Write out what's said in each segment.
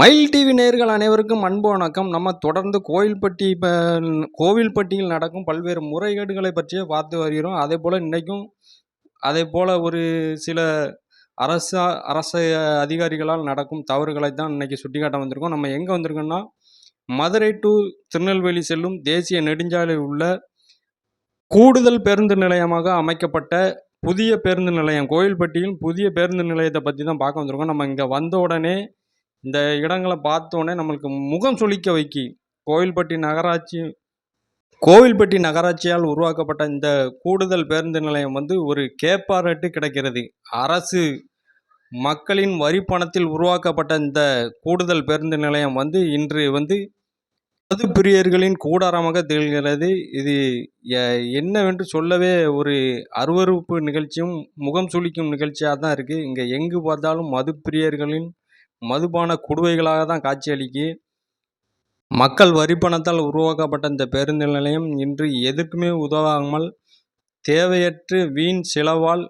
மயில் டிவி நேர்கள் அனைவருக்கும் அன்பு வணக்கம். நம்ம தொடர்ந்து கோயில்பட்டி இப்போ கோவில்பட்டியில் நடக்கும் பல்வேறு முறைகேடுகளை பற்றியே பார்த்து வருகிறோம். அதே போல் இன்றைக்கும் அதே போல் ஒரு சில அரசு அரசு அதிகாரிகளால் நடக்கும் தவறுகளை தான் இன்றைக்கி சுட்டிக்காட்ட வந்திருக்கோம். நம்ம எங்கே வந்திருக்கோம்னா மதுரை டு திருநெல்வேலி செல்லும் தேசிய நெடுஞ்சாலை உள்ள கூடுதல் பேருந்து நிலையமாக அமைக்கப்பட்ட புதிய பேருந்து நிலையம். கோயில்பட்டியில் புதிய பேருந்து நிலையத்தை பற்றி தான் பார்க்க வந்திருக்கோம். நம்ம இங்கே வந்த உடனே இந்த இடங்களை பார்த்தோன்னே நம்மளுக்கு முகம் சுளிக்க வைக்கி. கோவில்பட்டி நகராட்சி கோவில்பட்டி நகராட்சியால் உருவாக்கப்பட்ட இந்த கூடுதல் பேருந்து நிலையம் வந்து ஒரு கேப்பாரட்டு கிடைக்கிறது. அரசு மக்களின் வரி பணத்தில் உருவாக்கப்பட்ட இந்த கூடுதல் பேருந்து நிலையம் வந்து இன்று வந்து மது பிரியர்களின் கூடாரமாக திகழ்கிறது. இது என்னவென்று சொல்லவே ஒரு அருவறுப்பு நிகழ்ச்சியும் முகம் சுளிக்கும் நிகழ்ச்சியாக தான் இருக்குது இங்கே எங்கு பார்த்தாலும் மது பிரியர்களின் மதுபான குடுவைகளாக தான் காட்சியளிக்கு மக்கள் வரி பணத்தால் உருவாக்கப்பட்ட இந்த பேருந்து நிலையம் இன்று எதற்குமே உதவாமல் தேவையற்று வீண் செலவால்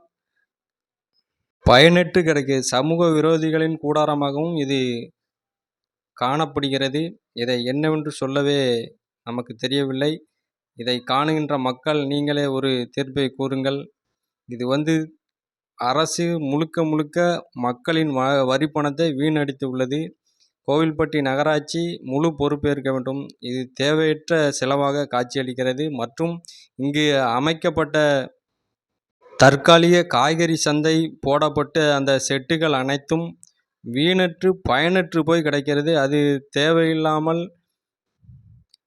பயனற்று கிடக்கு. சமூக விரோதிகளின் கூடாரமாகவும் இது காணப்படுகிறது. இதை என்னவென்று சொல்லவே நமக்கு தெரியவில்லை. இதை காணுகின்ற மக்கள் நீங்களே ஒரு தீர்ப்பை கூறுங்கள். இது வந்து அரசு முழுக்க முழுக்க மக்களின் வ வரி பணத்தை வீணடித்து உள்ளது. கோவில்பட்டி நகராட்சி முழு பொறுப்பேற்க வேண்டும். இது தேவையற்ற செலவாக காட்சியளிக்கிறது. மற்றும் இங்கு அமைக்கப்பட்ட தற்காலிக காய்கறி சந்தை போடப்பட்ட அந்த செட்டுகள் அனைத்தும் வீணற்று பயனற்று போய் கிடைக்கிறது. அது தேவையில்லாமல்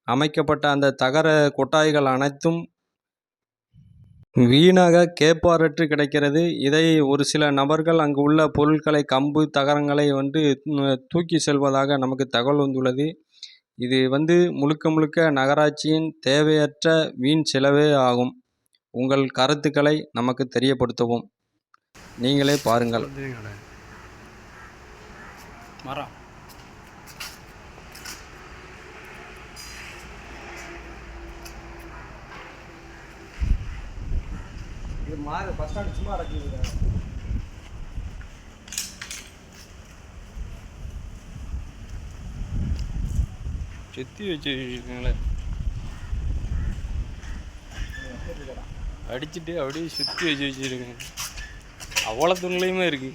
அமைக்கப்பட்ட அந்த தகர கொட்டாய்கள் அனைத்தும் வீணாக கேப்பாரற்று கிடக்கிறது. இதை ஒரு சில நபர்கள் அங்கு உள்ள பொருட்களை கம்பு தகரங்களை வந்து தூக்கி செல்வதாக நமக்கு தகவல் வந்துள்ளது. இது வந்து முழுக்க முழுக்க நகராட்சியின் தேவையற்ற வீண் செலவே ஆகும். உங்கள் கருத்துக்களை நமக்கு தெரியப்படுத்தவும். நீங்களே பாருங்கள். மரம். மாறு பஸ் ஸ்டாண்ட் சும்மா அடக்கிடுங்க சுத்தி வச்சுருக்கீங்களே. அடிச்சுட்டு அப்படியே சுற்றி வச்சு வச்சுருக்கேன் அவ்வளோ துணிலையுமே இருக்கு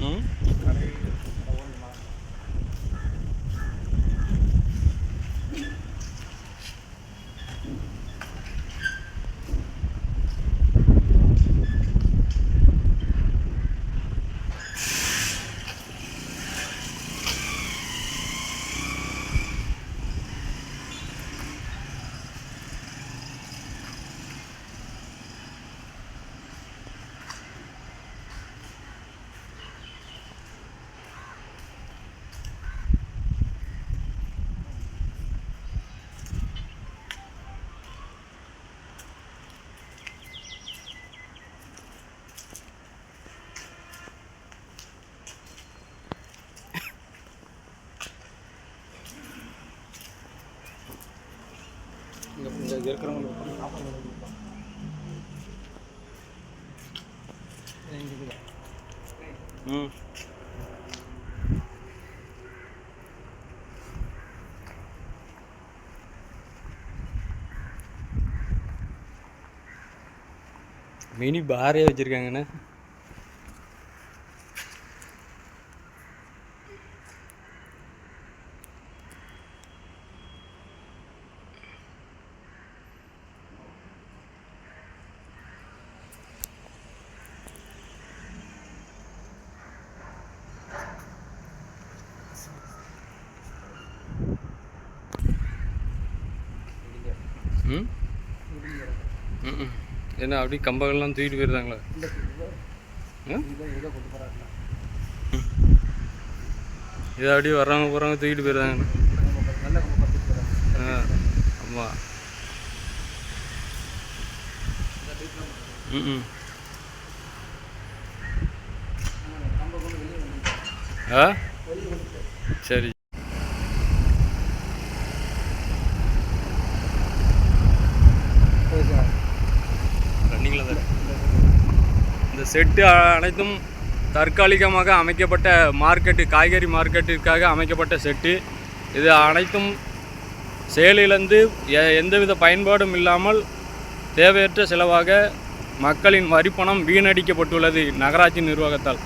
ம் இங்கே இருக்கிறவங்களுக்கு ம் மினி பாரே வச்சுருக்காங்கண்ணே ம்? ம் என்ன அப்படியே கம்பங்கள்லாம் தூக்கிட்டு போயிருந்தாங்களா இதை அப்படியே வர்றவங்க போகிறவங்க தூக்கிட்டு போயிருந்தாங்க ஆ ஆமாம் ம் ம். ஆ? சரி. செட்டு அனைத்தும் தற்காலிகமாக அமைக்கப்பட்ட மார்க்கெட்டு காய்கறி மார்க்கெட்டிற்காக அமைக்கப்பட்ட செட்டு. இது அனைத்தும் செயலிழந்து எ- எந்தவித பயன்பாடும் இல்லாமல் தேவையற்ற செலவாக மக்களின் வரிப்பணம் வீணடிக்கப்பட்டுள்ளது நகராட்சி நிர்வாகத்தால்.